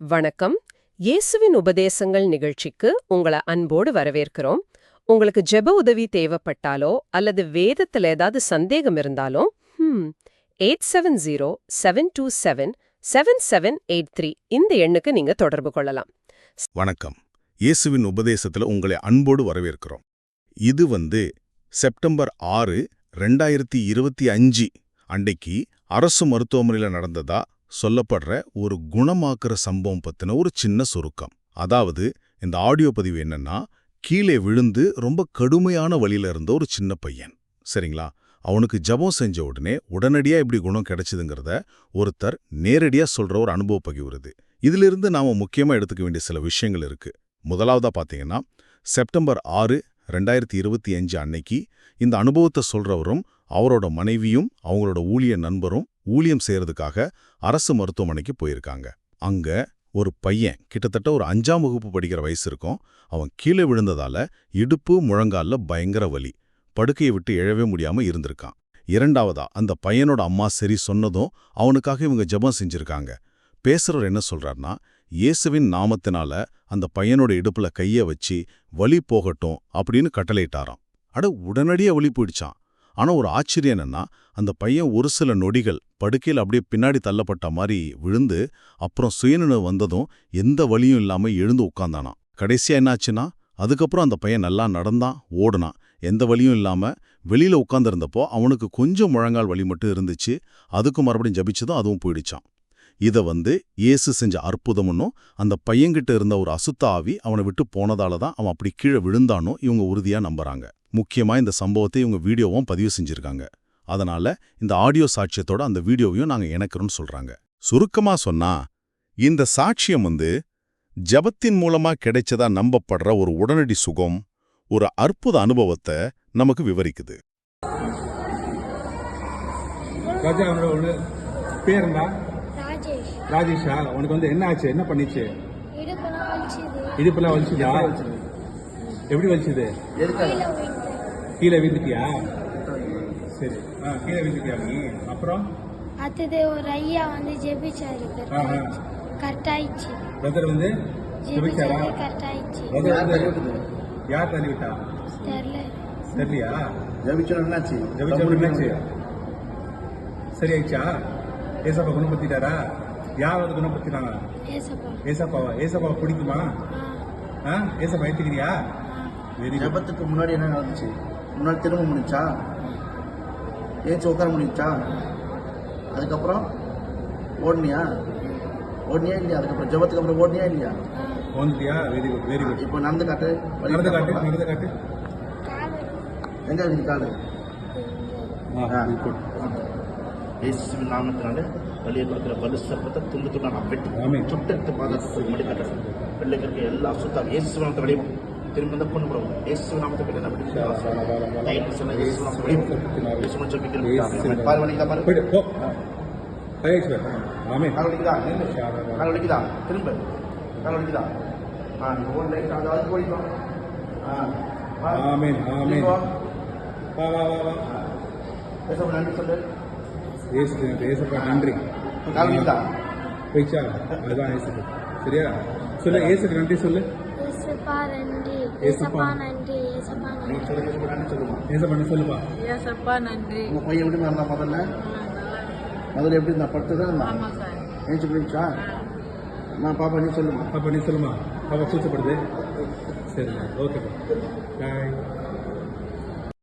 வணக்கம். இயேசுவின் உபதேசங்கள் நிகழ்ச்சிக்கு உங்களை அன்போடு வரவேற்கிறோம். உங்களுக்கு ஜெப உதவி தேவைப்பட்டாலோ அல்லது வேதத்துல ஏதாவது சந்தேகம் இருந்தாலோ eight seven zero seven two seven seven seven eight three இந்த எண்ணுக்கு நீங்க தொடர்பு கொள்ளலாம். வணக்கம். இயேசுவின் உபதேசத்துல உங்களை அன்போடு வரவேற்கிறோம். இது வந்து செப்டம்பர் ஆறு ரெண்டாயிரத்தி இருபத்தி அஞ்சு அன்னைக்கு அரசு மருத்துவமனையில் நடந்ததா சொல்லப்படுற ஒரு குணமாக்குற சம்பவம் பத்தின ஒரு சின்ன சுருக்கம். அதாவது இந்த ஆடியோ பதிவு என்னன்னா கீழே விழுந்து ரொம்ப கடுமையான வழியில இருந்த ஒரு சின்ன பையன். சரிங்களா? அவனுக்கு ஜெபம் செஞ்ச உடனே உடனடியா இப்படி குணம் கிடைச்சதுங்கிறத ஒருத்தர் நேரடியா சொல்கிற ஒரு அனுபவ பகிர்வுறது இதிலிருந்து நாம முக்கியமா எடுத்துக்க வேண்டிய சில விஷயங்கள் இருக்கு. முதலாவதா பாத்தீங்கன்னா செப்டம்பர் ஆறு ரெண்டாயிரத்தி இருபத்தி அஞ்சு அன்னைக்கு இந்த அனுபவத்தை சொல்றவரும் அவரோட மனைவியும் அவங்களோட ஊழிய நண்பரும் ஊழியம் செய்யறதுக்காக அரசு மருத்துவமனைக்கு போயிருக்காங்க. அங்க ஒரு பையன் கிட்டத்தட்ட ஒரு அஞ்சாம் வகுப்பு படிக்கிற வயசு இருக்கும். அவன் கீழே விழுந்ததால இடுப்பு முழங்கால்ல பயங்கர வலி. படுக்கையை விட்டு எழவே முடியாம இருந்திருக்கான். இரண்டாவதா அந்த பையனோட அம்மா சரி சொன்னதும் அவனுக்காக இவங்க ஜெபம் செஞ்சிருக்காங்க. பேசுறவர் என்ன சொல்றாருன்னா இயேசுவின் நாமத்தினால அந்த பையனோட இடுப்புல கைய வச்சு வலி போகட்டும் அப்படின்னு கட்டளையிட்டாராம். அட உடனடியே வழி போயிடுச்சான் ஆனா ஒரு ஆச்சரியம் என்னன்னா அந்த பையன் ஒரு சில நொடிகள் படுக்கையில் அப்படியே பின்னாடி தள்ளப்பட்ட மாதிரி விழுந்து அப்புறம் சுயநினைவு வந்ததும் எந்த வலியும் இல்லாம எழுந்து உட்காந்தானான் கடைசியா என்னாச்சுன்னா அதுக்கப்புறம் அந்த பையன் நல்லா நடந்தான் ஓடுனான். எந்த வலியும் இல்லாம வெளியில உட்காந்துருந்தப்போ அவனுக்கு கொஞ்சம் முழங்கால் வலி மட்டும் இருந்துச்சு அதுக்கு மறுபடியும் ஜபிச்சதும் அதுவும் போயிடுச்சான் இத வந்து இயேசு செஞ்ச அற்புதம்னும் அந்த பையன்கிட்ட இருந்த ஒரு அசுத்த ஆவி அவனை விட்டு போனதால தான் அவன் அப்படி கீழே விழுந்தானோ இவங்க உறுதியா நம்புறாங்க. முக்கியமா இந்த சம்பவத்தை இவங்க வீடியோவும் பதிவு செஞ்சிருக்காங்க. அதனால இந்த ஆடியோ சாட்சியத்தோட அந்த வீடியோவையும் நாங்க இணைக்கிறோம்னு சொல்றாங்க. சுருக்கமா சொன்னா இந்த சாட்சியம் வந்து ஜபத்தின் மூலமா கிடைச்சதா நம்பப்படுற ஒரு உடனடி சுகம் ஒரு அற்புத அனுபவத்தை நமக்கு விவரிக்குது. ராஜேஷ். ராஜேஷா? உனக்கு வந்து என்ன ஆச்சு? என்ன பண்ணிச்சு? இடுப்பெல்லாம் வலிச்சுதா? எப்படி வலிச்சுது? கீழே விழுந்துட்டியா? சரி. ஆ கீழே விழுந்துட்டியா நீ? அப்புறம்? அடுத்தது ஒரு ஐயா வந்து ஜெபிச்சாரு. கரெக்ட் ஆயிடுச்சு பிரதர் வந்து? ஜெபிச்சாரா? கரெக்ட் ஆயிடுச்சு யார் தள்ளி விட்டா? தெரியல. தெரியலையா? ஜெபிச்சோம் என்னாச்சு? ஜெபிச்சா என்னாச்சு? சரி ஆயிடுச்சா ஏசப்பா குணப்படுத்திட்டாரா? யார் வந்து குணப்படுத்தினாங்க? ஏசப்பா. ஏசப்பாவா? ஏசப்பாவை பிடிக்குமா? ஆ. ஏசப்பா ஏத்துக்கிறியா குட் ஜெபத்துக்கு முன்னாடி என்ன நடந்துச்சு? முன்னாடி திரும்ப முடிச்சா ஏச்சு உட்கார முடிச்சா அதுக்கப்புறம் ஓடுனியா? ஓடுனியா இல்லையா? அதுக்கப்புறம் ஜெபத்துக்கு அப்புறம் ஓடுனியா இல்லையா? வந்துட்டியா வெரி குட் வெரி குட் இப்போ நடந்து காட்டு நடந்து காட்டு? நடந்து காட்டு. எங்க இருக்கு காலு? Ah very good. இயேசுவின் நாமத்தினால வழியை கொடுக்கிற வலு சர்ப்பத்தை துண்டு துண்டா நான் வெட்டி. சுட்டெடுத்து பாதத்துக்கு மடி கட்டுறேன். பிள்ளைகளுக்கு எல்லா சுத்தம் இயேசு நாமத்தை வெளியே திரும்ப இந்த பொண்ணு போடுவோம் இயேசு நாமத்தை நான் வெட்டி தைரியமா சொன்னா இயேசு நாமத்தை வெளியே இயேசு நாமத்தை ஜெபிக்கிறேன் பாரு வலிக்குதா பாரு? போயிடு போ. மகேஷ் ஆமே. கால் வலிக்குதா. கால் வலிக்குதா? திரும்ப. கால் வலிக்குதா? ஆ ஓன் லைட் அது அதுக்கு ஓடிக்கோ ஆ வா. ஆமென், ஆமென். வா. வா வா வா. பேச நன்றி சொல்லு. ஏசு ஏசப்பா நன்றி. கால் வலிக்குதா? போயிச்சா அதுதான் ஏசுக்கு சரியா? சொல்லு ஏசுக்கு நன்றி சொல்லு. ஏசப்பா நன்றி. ஏசப்பா. நன்றி. ஏசப்பா நீ நன்றி சொல்லு பேச நன்றி சொல்லுமா ஏசப்பா சொல்லுப்பா. ஏசப்பா நன்றி. உங்க பையன் எப்படி இருந்தா முதல்ல? முதல்ல எப்படி இருந்தா படுத்து தான் இருந்தா ஏஞ்சி போயிடுச்சா நான் பாப்பா நீ சொல்லுமா? பாப்பா நீ சொல்லுமா. பாப்பா கூச்சப்படுது சரி ஓகேப்பா